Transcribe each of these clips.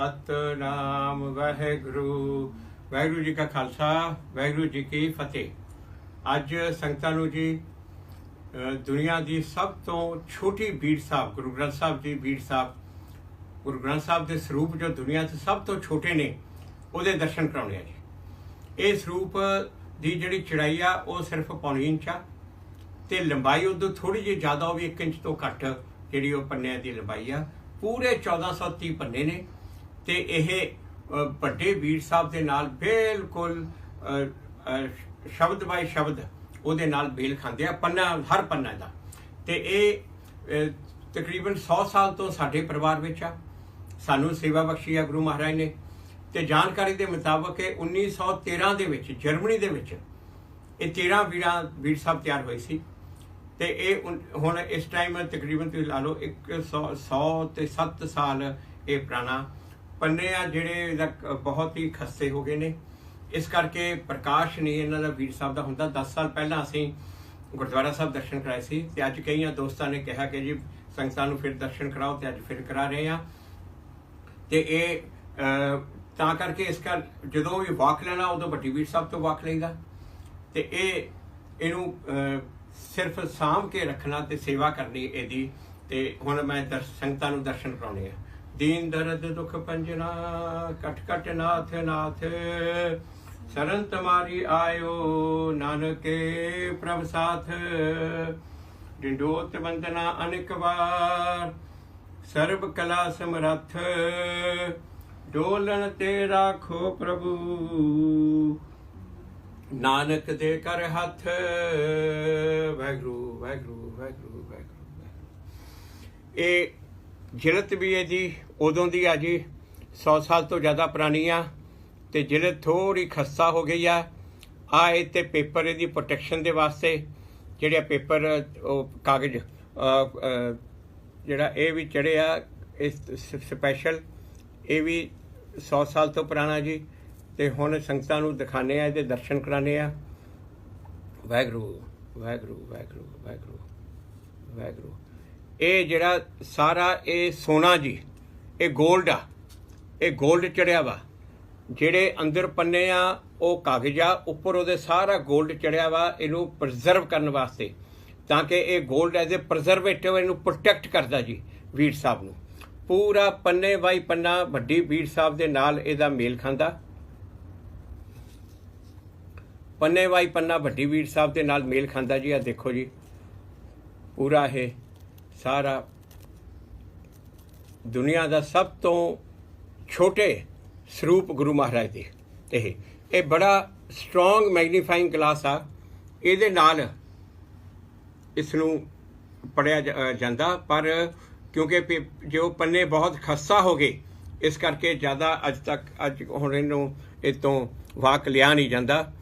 ਸਤਨਾਮ ਵਾਹਿਗੁਰੂ ਵਾਹਿਗੁਰੂ ਜੀ ਕਾ ਖਾਲਸਾ, ਵਾਹਿਗੁਰੂ ਜੀ ਕੀ ਫਤਿਹ। ਅੱਜ ਸੰਗਤਾਂ ਨੂੰ ਜੀ ਦੁਨੀਆ ਦੀ ਸਭ ਤੋਂ ਛੋਟੀ ਬੀੜ ਸਾਹਿਬ, ਗੁਰੂ ਗ੍ਰੰਥ ਸਾਹਿਬ ਜੀ ਬੀੜ ਸਾਹਿਬ, ਗੁਰੂ ਗ੍ਰੰਥ ਸਾਹਿਬ ਦੇ ਸਰੂਪ ਜੋ ਦੁਨੀਆ 'ਚ ਸਭ ਤੋਂ ਛੋਟੇ ਨੇ, ਉਹਦੇ ਦਰਸ਼ਨ ਕਰਾਉਣੇ ਆ ਜੀ। ਇਹ ਸਰੂਪ ਦੀ ਜਿਹੜੀ ਚੜਾਈ ਆ, ਉਹ ਸਿਰਫ ਪੌਣੀ ਇੰਚ ਆ, ਤੇ ਲੰਬਾਈ ਉਦੋਂ ਥੋੜੀ ਜਿਹੀ ਜ਼ਿਆਦਾ, ਉਹ ਵੀ 1 ਇੰਚ ਤੋਂ ਘੱਟ, ਜਿਹੜੀ ਉਹ ਪੰਨਿਆਂ ਦੀ ਲੰਬਾਈ ਆ। ਪੂਰੇ 1430 ਪੰਨੇ ਨੇ। ਤੇ ਇਹ ਵੱਡੇ ਵੀਰ ਸਾਹਿਬ ਦੇ ਨਾਲ ਬਿਲਕੁਲ ਸ਼ਬਦ ਬਾਈ ਸ਼ਬਦ ਉਹਦੇ ਨਾਲ ਮੇਲ ਖਾਂਦੇ ਆ, ਪੰਨਾ, ਹਰ ਪੰਨਾ ਦਾ। ਤੇ ਇਹ ਤਕਰੀਬਨ 100 ਸਾਲ ਤੋਂ ਸਾਡੇ ਪਰਿਵਾਰ ਵਿੱਚ ਆ। ਸਾਨੂੰ ਸੇਵਾ ਬਖਸ਼ੀ ਆ ਗੁਰੂ ਮਹਾਰਾਜ ਨੇ। ਤੇ ਜਾਣਕਾਰੀ ਦੇ ਮੁਤਾਬਕ ਇਹ 1913 ਦੇ ਵਿੱਚ, ਜਰਮਨੀ ਦੇ ਵਿੱਚ, ਇਹ 13 ਵੀਰਾਂ, ਵੀਰ ਸਾਹਿਬ ਤਿਆਰ ਹੋਏ ਸੀ। ਤੇ ਇਹ ਉਨ- ਹੁਣ ਇਸ ਟਾਈਮ ਤਕਰੀਬਨ ਤੁਸੀਂ ਲਾ ਲਓ 100 100 ਤੇ 7 ਸਾਲ ਇਹ ਪੁਰਾਣਾ ਪੰਨੇ ਆ ਜਿਹੜੇ ਇਹਦਾ ਬਹੁਤ ਹੀ ਖੱਸੇ ਹੋ ਗਏ ਨੇ। ਇਸ ਕਰਕੇ ਪ੍ਰਕਾਸ਼ ਨਹੀਂ ਇਹਨਾਂ ਦਾ ਵੀਰ ਸਾਹਿਬ ਦਾ ਹੁੰਦਾ। 10 ਸਾਲ ਪਹਿਲਾਂ ਅਸੀਂ ਗੁਰਦੁਆਰਾ ਸਾਹਿਬ ਦਰਸ਼ਨ ਕਰਾਏ ਸੀ ਤੇ ਅੱਜ ਕਈਆਂ ਦੋਸਤਾਂ ਨੇ ਕਿਹਾ ਕਿ ਜੀ ਸੰਗਤਾਂ ਨੂੰ ਫਿਰ ਦਰਸ਼ਨ ਕਰਾਓ ਤੇ ਅੱਜ ਫਿਰ ਕਰਾ ਰਹੇ ਆ। ਤੇ ਇਹ ਤਾਂ ਕਰਕੇ ਇਸ ਕਰ ਜਦੋਂ ਵੀ ਵਾਕ ਲੈਣਾ, ਉਦੋਂ ਵੱਡੀ ਵੀਰ ਸਾਹਿਬ ਤੋਂ ਵਾਕ ਲੈਂਦਾ ਤੇ ਇਹ, ਇਹਨੂੰ ਸਿਰਫ ਸਾਂਭ ਕੇ ਰੱਖਣਾ ਤੇ ਸੇਵਾ ਕਰਨੀ ਇਹਦੀ। ਤੇ ਹੁਣ ਮੈਂ ਦਰ ਸੰਗਤਾਂ ਨੂੰ ਦਰਸ਼ਨ ਕਰਾਉਣੇ ਆ। ਦੀਨ ਦਰਦ ਦੁਖ ਪੰਜਨਾ ਕਟ ਕਟ ਨਾਥ ਨਾਥ। ਸਰਨ ਤੁਮਾਰੀ ਆਇਓ ਨਾਨਕੇ ਪ੍ਰਭ ਸਾਥ। ਡਿੰਡੋਤ ਵੰਦਨਾ ਅਨੇਕ ਵਾਰ, ਸਰਬ ਕਲਾ ਸਮਰੱਥ। ਡੋਲਣ ਤੇ ਰਾਖੋ ਪ੍ਰਭੂ। ਨਾਨਕ ਦੇ ਕਰ ਹੱਥ। ਵੈਗਰੂ ਵੈਗਰੂ ਵੈਗਰੂ ਵੈਗਰੂ ਇਹ ਜਿਲਤ ਵੀ ਹੈ ਜੀ, ਉਦੋਂ ਦੀ ਆ ਜੀ 100 ਸਾਲ ਤੋਂ ਜ਼ਿਆਦਾ ਪੁਰਾਣੀ ਆ ਤੇ ਜਿਲਤ ਥੋੜੀ ਖਸਤਾ ਹੋ ਗਈ ਆ। ਆ ਇਹ ਤੇ ਪੇਪਰ ਇਹਦੀ ਪ੍ਰੋਟੈਕਸ਼ਨ ਦੇ ਵਾਸਤੇ ਜਿਹੜੇ ਪੇਪਰ, ਉਹ ਕਾਗਜ਼ ਜਿਹੜਾ ਇਹ ਵੀ ਚੜਿਆ ਇਸ ਸਪੈਸ਼ਲ ਇਹ ਵੀ 100 ਸਾਲ ਤੋਂ ਪੁਰਾਣਾ ਜੀ ਤੇ ਹੁਣ ਸੰਗਤਾਂ ਨੂੰ ਦਿਖਾਣੇ ਆ, ਇਹਦੇ ਦਰਸ਼ਨ ਕਰਾਣੇ ਆ। ਵਾਹਿਗੁਰੂ ਵਾਹਿਗੁਰੂ ਵਾਹਿਗੁਰੂ ਵਾਹਿਗੁਰੂ ਵਾਹਿਗੁਰੂ। ਇਹ ਜਿਹੜਾ ਸਾਰਾ ਇਹ ਸੋਨਾ ਜੀ, ਇਹ 골ਡ ਆ, ਇਹ 골ਡ ਚੜਿਆ ਵਾ। ਜਿਹੜੇ ਅੰਦਰ ਪੰਨੇ ਆ, ਉਹ ਕਾਗਜ਼ ਆ, ਉੱਪਰ ਉਹਦੇ ਸਾਰਾ 골ਡ ਚੜਿਆ ਵਾ, ਇਹਨੂੰ ਪ੍ਰੀਜ਼ਰਵ ਕਰਨ ਵਾਸਤੇ। ਤਾਂ ਕਿ ਇਹ 골ਡ ਐਜ਼ ਅ ਪ੍ਰੀਜ਼ਰਵੇਟਿਵ ਇਹਨੂੰ ਪ੍ਰੋਟੈਕਟ ਕਰਦਾ ਜੀ, ਵੀਰ ਸਾਹਿਬ ਨੂੰ। ਪੂਰਾ ਪੰਨੇ ਵਾਈ ਪੰਨਾ ਵੱਡੀ ਵੀਰ ਸਾਹਿਬ ਦੇ ਨਾਲ ਇਹਦਾ ਮੇਲ ਖਾਂਦਾ। ਪੰਨੇ ਵਾਈ ਪੰਨਾ ਵੱਡੀ ਵੀਰ ਸਾਹਿਬ ਦੇ ਨਾਲ ਮੇਲ ਖਾਂਦਾ ਜੀ ਆ ਦੇਖੋ ਜੀ। ਪੂਰਾ ਇਹ ਸਾਰਾ ਦੁਨੀਆ ਦਾ ਸਭ ਤੋਂ ਛੋਟੇ ਸਰੂਪ ਗੁਰੂ ਮਹਾਰਾਜ ਦੇ। ਇਹ ਇਹ ਬੜਾ ਸਟਰੋਂਗ ਮੈਗਨੀਫਾਈਂਗ ਕਲਾਸ ਆ। ਇਹਦੇ ਨਾਲ ਇਸ ਨੂੰ ਪੜਿਆ ਜਾਂਦਾ, ਪਰ ਕਿਉਂਕਿ ਜੋ ਪੰਨੇ ਬਹੁਤ ਖੱਸਾ ਹੋ ਗਏ, ਇਸ ਕਰਕੇ ਜ਼ਿਆਦਾ ਅੱਜ ਤੱਕ, ਅੱਜ ਹੁਣ ਇਹਨੂੰ ਇਹ ਤੋਂ ਵਾਕ ਲਿਆ ਨਹੀਂ ਜਾਂਦਾ।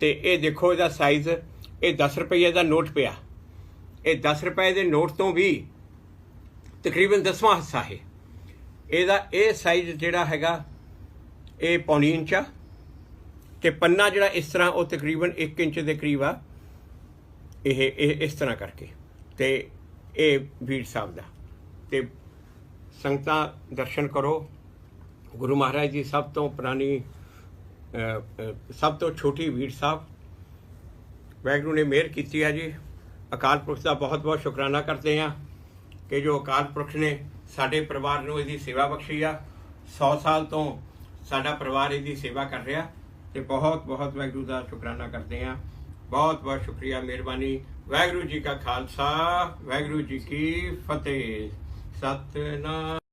ਤੇ ਇਹ ਦੇਖੋ ਇਹਦਾ ਸਾਈਜ਼ ਇਹ 10 ਰੁਪਏ ਦਾ ਨੋਟ ਪਿਆ। ਇਹ 10 ਰੁਪਏ ਦੇ ਨੋਟ ਤੋਂ ਵੀ ਤਕਰੀਬਨ 10ਵਾਂ ਹਿੱਸਾ ਹੈ। ਇਹਦਾ ਇਹ ਸਾਈਜ਼ ਜਿਹੜਾ ਹੈਗਾ, ਇਹ ਪੌਣੀ ਇੰਚ ਆ ਤੇ ਪੰਨਾ ਜਿਹੜਾ ਇਸ ਤਰ੍ਹਾਂ ਉਹ ਤਕਰੀਬਨ 1 ਇੰਚ ਦੇ ਕਰੀਬ ਆ। ਇਹ ਇਹ ਇਸ ਤਰ੍ਹਾਂ ਕਰਕੇ ਤੇ ਇਹ ਵੀਰ ਸਾਹਿਬ ਦਾ। ਤੇ ਸੰਗਤਾਂ ਦਰਸ਼ਨ ਕਰੋ। ਗੁਰੂ ਮਹਾਰਾਜ ਦੀ ਸਭ ਤੋਂ ਪੁਰਾਣੀ ਸਭ ਤੋਂ ਛੋਟੀ ਵੀਰ ਸਾਹਿਬ। ਵੈਗਰੂ ਨੇ ਮਿਹਰ ਕੀਤੀ ਹੈ ਜੀ। ਅਕਾਲ ਪੁਰਖ ਦਾ ਬਹੁਤ ਬਹੁਤ ਸ਼ੁਕਰਾਨਾ ਕਰਦੇ ਹਾਂ ਕਿ ਜੋ ਅਕਾਲ ਪੁਰਖ ਨੇ ਸਾਡੇ ਪਰਿਵਾਰ ਨੂੰ ਇਹਦੀ ਸੇਵਾ ਬਖਸ਼ੀ ਆ। 100 ਸਾਲ ਤੋਂ ਸਾਡਾ ਪਰਿਵਾਰ ਇਹਦੀ ਸੇਵਾ ਕਰ ਰਿਹਾ ਤੇ ਬਹੁਤ ਬਹੁਤ ਵਾਹਿਗੁਰੂ ਦਾ ਸ਼ੁਕਰਾਨਾ ਕਰਦੇ ਹਾਂ। ਬਹੁਤ ਬਹੁਤ ਸ਼ੁਕਰੀਆ, ਮਿਹਰਬਾਨੀ। ਵਾਹਿਗੁਰੂ ਜੀ ਕਾ ਖਾਲਸਾ, ਵਾਹਿਗੁਰੂ ਜੀ ਕੀ ਫਤਿਹ। ਸਤਨਾਮ।